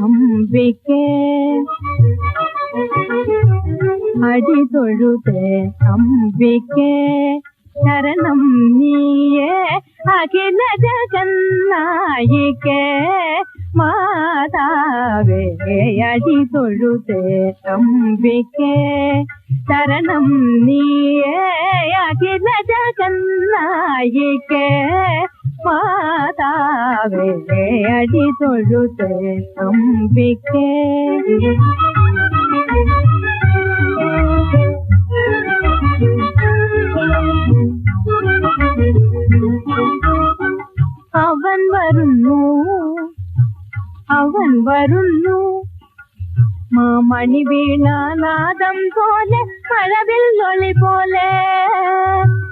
அம்பிக்கே அடி தொழுது அம்பிக்கே சரணம் நீயே அகில ஜகநாயகே மாதாவே அடி தொழுது அம்பிக்கே சரணம் நீயே அகில ஜகநாயகே മാതാവേ അടി തൊഴുതേ അമ്പിക്കേ അവൻ വരുന്നു അവൻ വരുന്നു. மாமணி வீணாநாதம் போல மழவில் ஒளி போல.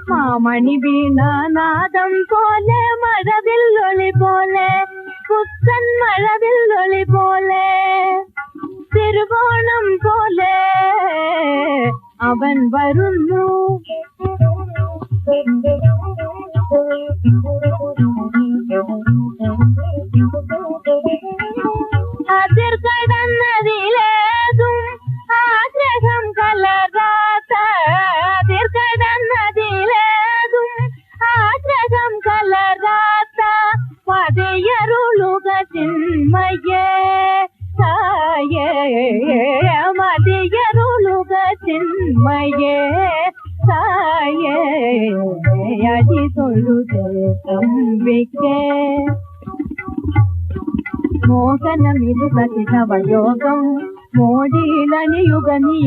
மாமணி வீணாநாதம் போல மழவில் ஒளி போல. புத்தன் மழவில் ஒளி போல. திருவோணம் போல. அவன் வரும் Thank you. లేదు ఆగ్రహం కలరాత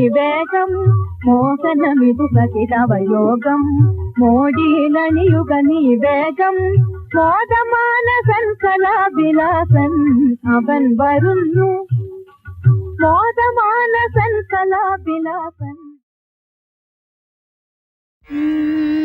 వేగం మోసనమిదు పతితవయోగం మోడీలనియుగ నీ వేగం మోదమాన మోదమానసన్ విలాసం అవన్ వరుణు మోదమాన కళాభిలాసన్ విలాసం Hmm.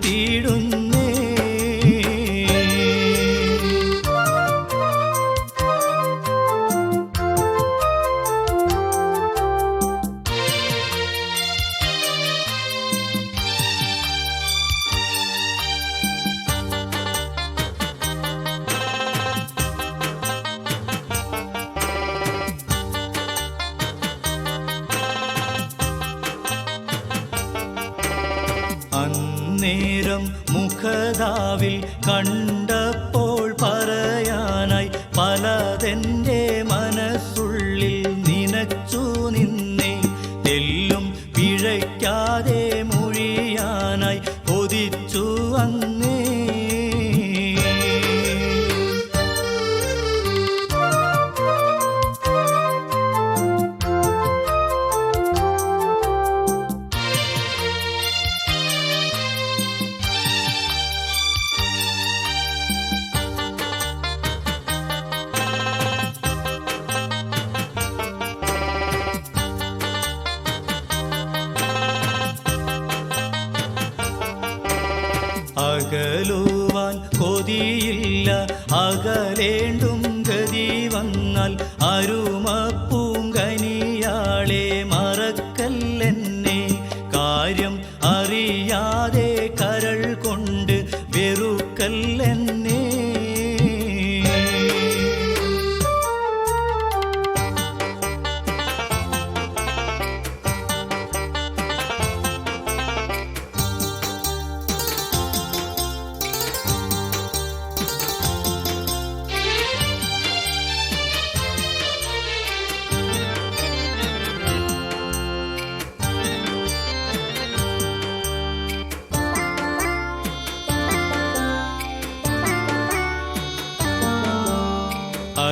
தீடும் அருள்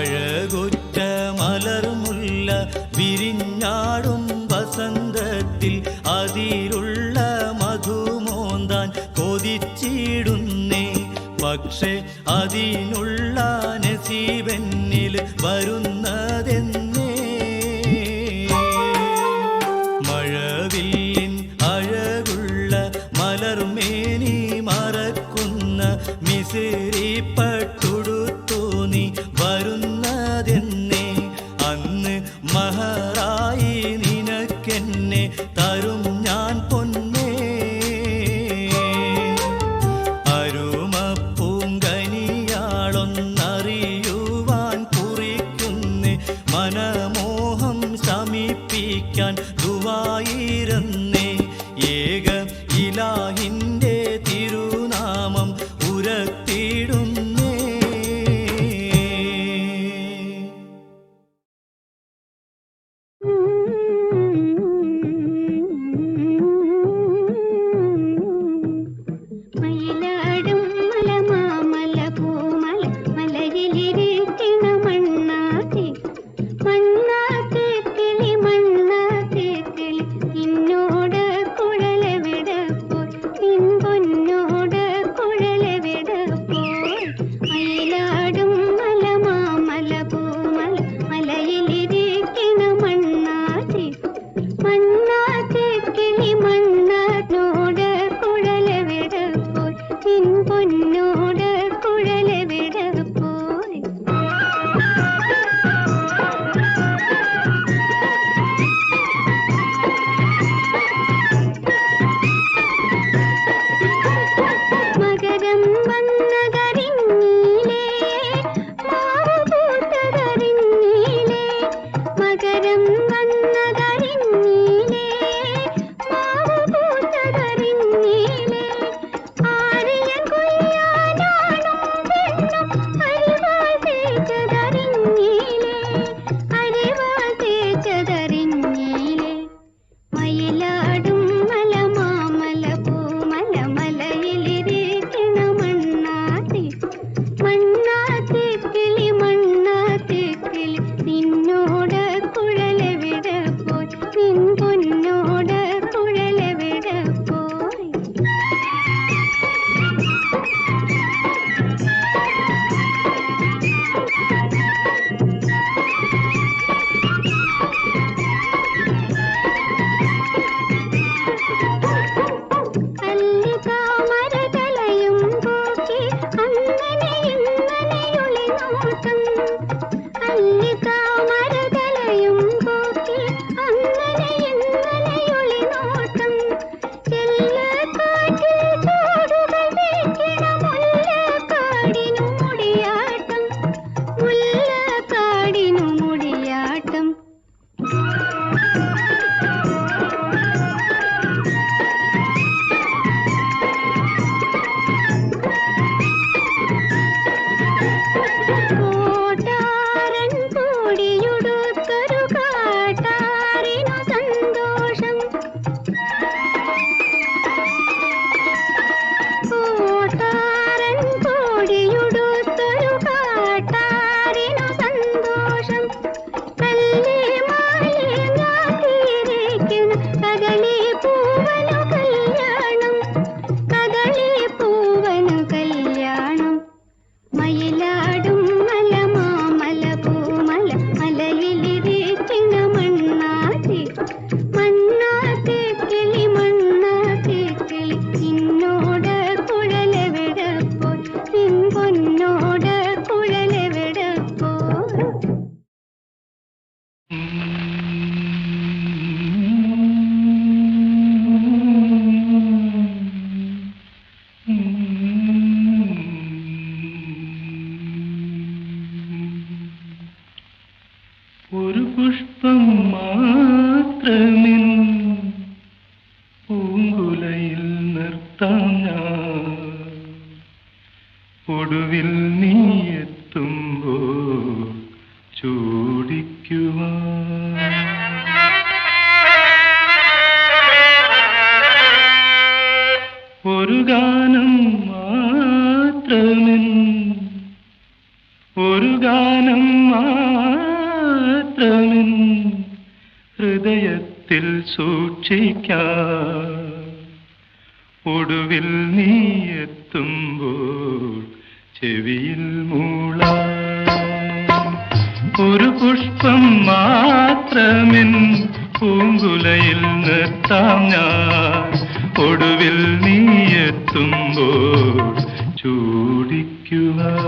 അഴകുറ്റ മലർമുല്ല വിരിഞ്ഞാടും വസന്തത്തിൽ അതിരുള്ള മധുമോന്താൻ കൊതിച്ചിടുന്നേ. പക്ഷെ അതിനുള്ള നസീബെന്നിൽ വരുന്ന ഒടുവിൽ നീ എത്തുമ്പോ ചൂടിക്കുവാ നിലയിൽ നിർത്താം ഞാൻ. ഒടുവിൽ നീയെത്തുമ്പോൾ ചൂടിക്കുവാൻ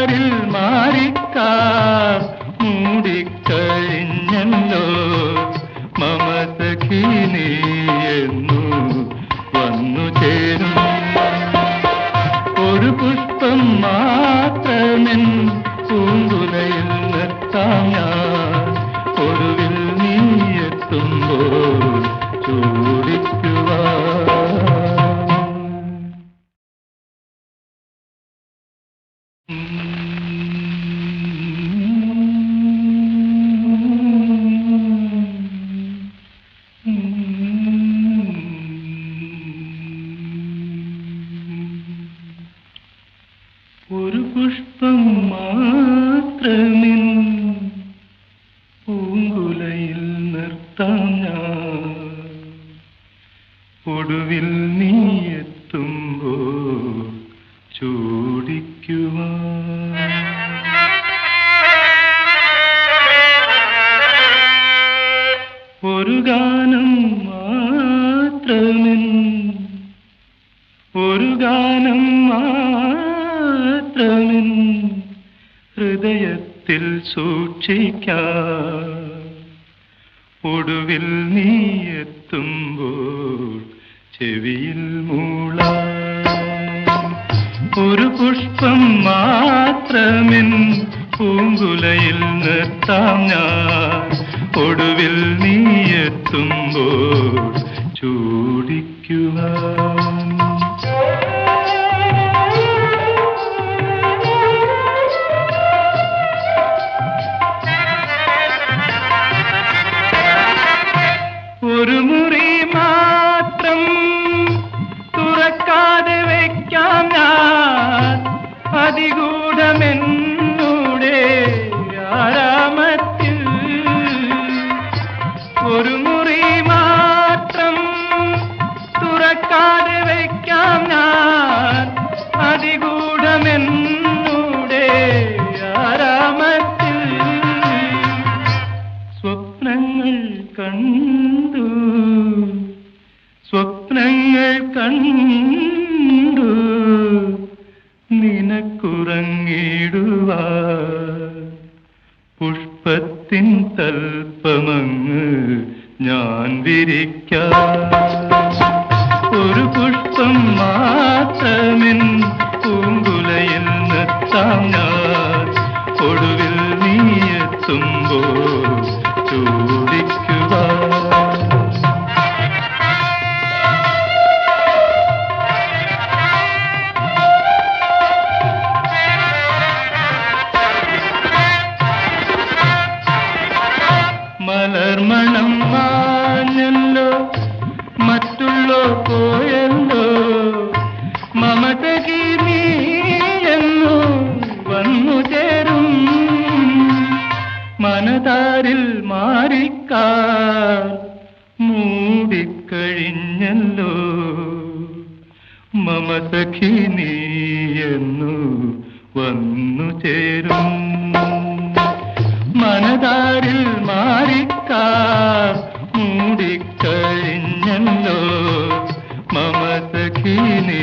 മാറിൽ മാറിക്കാസ് മൂടിക്കഴിഞ്ഞല്ലോ. മമതക്കിനീ ചെരുവിൽ നീ എത്തുമ്പോൾ ചെവിയിൽ മൂള ഒരു പുഷ്പം മാത്രമിൻ പൂങ്കുലയിൽ നിർത്താം ഞാൻ. ഒടുവിൽ നീ എത്തുമ്പോൾ ചൂടിക്കുക കൂടിക്കഴിഞ്ഞല്ലോ മമസഖി നീയെന്നു വന്നു ചേരും. മനതാരിൽ മാറിക്കാ മൂടിക്കഴിഞ്ഞല്ലോ. മമസഖി നീ